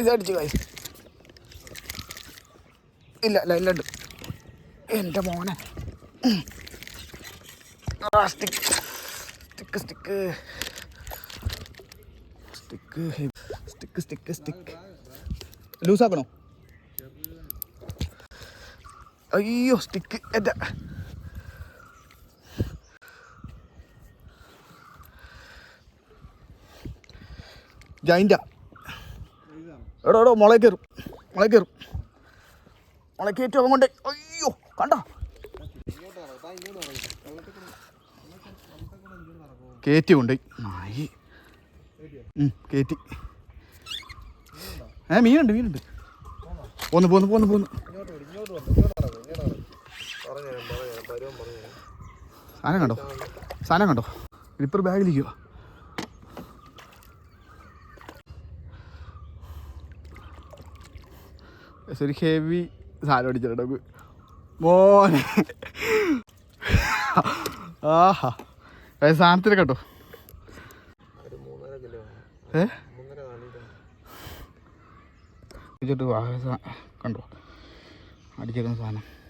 ഇത് അടിച്ചു ഗൈസ് ഇല്ല ലൈലുണ്ട് എന്റെ മോനെ. ആ stick stick stick stick stick stick stick ലൂസാക്കണോ അയ്യോ സ്റ്റിക്ക് എന്റെ ജൈന്റാ എടോ എടോ മുള കയറും. മുള കയറും. മുള കൊണ്ട്. അയ്യോ കണ്ടോ? കയറ്റി കൊണ്ടുപോയി. നായി. കയറ്റി. ഏ മീനുണ്ട് മീനുണ്ട്. പോന്ന് പോന്ന് പോന്ന് പോന്ന്. സാധനം കണ്ടോ? സാധനം കണ്ടോ? ഇപ്പം ബാഗിലിരിക്കുക ഒരു ഹെവി സാധനം അടിച്ചിട്ടുണ്ട് മോനെ. ആഹാ. സാധനത്തിന് കേട്ടോ. ഏ? കണ്ടോ? അടിച്ചേക്കുന്ന സാധനം.